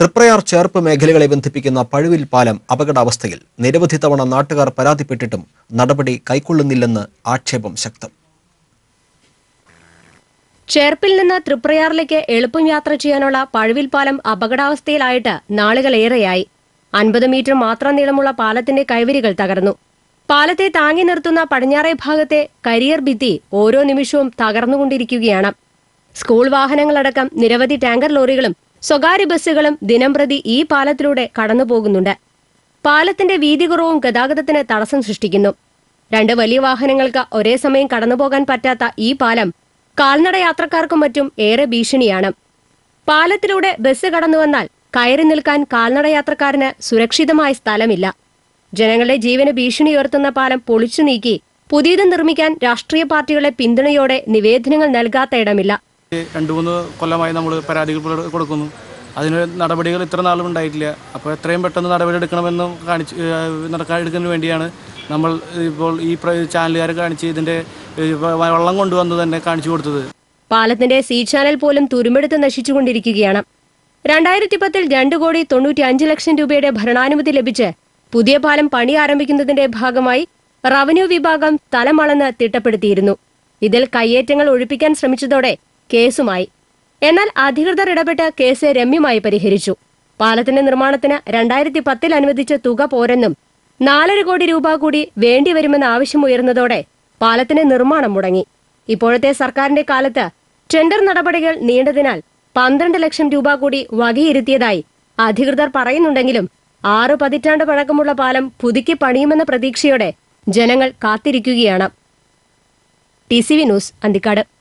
തൃപ്രയാർ ചേർപ്പ് മേഖലകളെ ബന്ധിപ്പിക്കുന്ന പഴുവിൽ പാലം അപകടാവസ്ഥയിൽ നിരവധി തവണ നാട്ടുകാർ പരാതിപ്പെട്ടിട്ടും നടപടി കൈക്കൊള്ളുന്നില്ലെന്ന് ആക്ഷേപം ശക്തം. ചേർപ്പിൽ നിന്ന് തൃപ്രയാറിലേക്ക് എളുപ്പം യാത്ര ചെയ്യാനുള്ള പഴുവിൽ പാലം അപകടാവസ്ഥയിലായിട്ട് നാളുകളേറെയായി. അൻപത് മീറ്റർ മാത്രം നീളമുള്ള പാലത്തിന്റെ കൈവരികൾ തകർന്നു. പാലത്തെ താങ്ങി നിർത്തുന്ന പടിഞ്ഞാറേ ഭാഗത്തെ കരിയർ ഭിത്തി ഓരോ നിമിഷവും തകർന്നുകൊണ്ടിരിക്കുകയാണ്. സ്കൂൾ വാഹനങ്ങളടക്കം നിരവധി ടാങ്കർ ലോറികളും സ്വകാര്യ ബസ്സുകളും ദിനംപ്രതി ഈ പാലത്തിലൂടെ കടന്നുപോകുന്നുണ്ട്. പാലത്തിന്റെ വീതി കുറവും ഗതാഗതത്തിന് തടസ്സം സൃഷ്ടിക്കുന്നു. രണ്ട് വലിയ വാഹനങ്ങൾക്ക് ഒരേ സമയം കടന്നുപോകാൻ പറ്റാത്ത ഈ പാലം കാൽനട യാത്രക്കാർക്കും മറ്റും ഏറെ ഭീഷണിയാണ്. പാലത്തിലൂടെ ബസ് കടന്നു വന്നാൽ കയറി നിൽക്കാൻ കാൽനട യാത്രക്കാരന് സുരക്ഷിതമായ സ്ഥലമില്ല. ജനങ്ങളുടെ ജീവന് ഭീഷണി ഉയർത്തുന്ന പാലം പൊളിച്ചു നീക്കി പുതിയത് നിർമ്മിക്കാൻ രാഷ്ട്രീയ പാർട്ടികളെ പിന്തുണയോടെ നിവേദനങ്ങൾ നൽകാത്ത ഇടമില്ല. രണ്ട് മൂന്ന് കൊല്ലമായി നമ്മൾ പരാതികൾ കൊടുക്കുന്നു. അതിന് നടപടികൾ ഇത്ര നാളും ഉണ്ടായിട്ടില്ല. അപ്പോൾ എത്രയും പെട്ടെന്ന് നടപടി എടുക്കണമെന്നും കാണിച്ച് നടക്കാൻ വേണ്ടിയാണ് നമ്മൾ ഇപ്പോൾ ഈ ചാനലുകാരെ കാണിച്ച് ഇതിന്റെ വള്ളം കൊണ്ടുവന്നു തന്നെ കാണിച്ചു കൊടുത്തത്. പാലത്തിന്റെ സി ചാനൽ പോലും തുരുമ്പെടുത്ത് നശിച്ചുകൊണ്ടിരിക്കുകയാണ്. രണ്ടായിരത്തി പത്തിൽ രണ്ട് കോടി തൊണ്ണൂറ്റി അഞ്ച് ലക്ഷം രൂപയുടെ ഭരണാനുമതി ലഭിച്ച് പുതിയ പാലം പണി ആരംഭിക്കുന്നതിന്റെ ഭാഗമായി റവന്യൂ വിഭാഗം സ്ഥലം അളന്ന് തിട്ടപ്പെടുത്തിയിരുന്നു. ഇതിൽ കയ്യേറ്റങ്ങൾ ഒഴിപ്പിക്കാൻ ശ്രമിച്ചതോടെ കേസുമായി. എന്നാൽ അധികൃതർ ഇടപെട്ട് കേസ് രമ്യമായി പരിഹരിച്ചു. പാലത്തിന്റെ നിർമ്മാണത്തിന് രണ്ടായിരത്തി പത്തിൽ അനുവദിച്ച തുക പോരെന്നും നാലര കോടി രൂപ കൂടി വേണ്ടിവരുമെന്ന ആവശ്യമുയർന്നതോടെ പാലത്തിന്റെ നിർമ്മാണം മുടങ്ങി. ഇപ്പോഴത്തെ സർക്കാരിന്റെ കാലത്ത് ടെൻഡർ നടപടികൾ നീണ്ടതിനാൽ പന്ത്രണ്ട് ലക്ഷം രൂപ കൂടി വകയിരുത്തിയതായി അധികൃതർ പറയുന്നുണ്ടെങ്കിലും ആറ് പതിറ്റാണ്ട് പഴക്കമുള്ള പാലം പുതുക്കി പണിയുമെന്ന പ്രതീക്ഷയോടെ ജനങ്ങൾ കാത്തിരിക്കുകയാണ്. T C V news Anthikkad.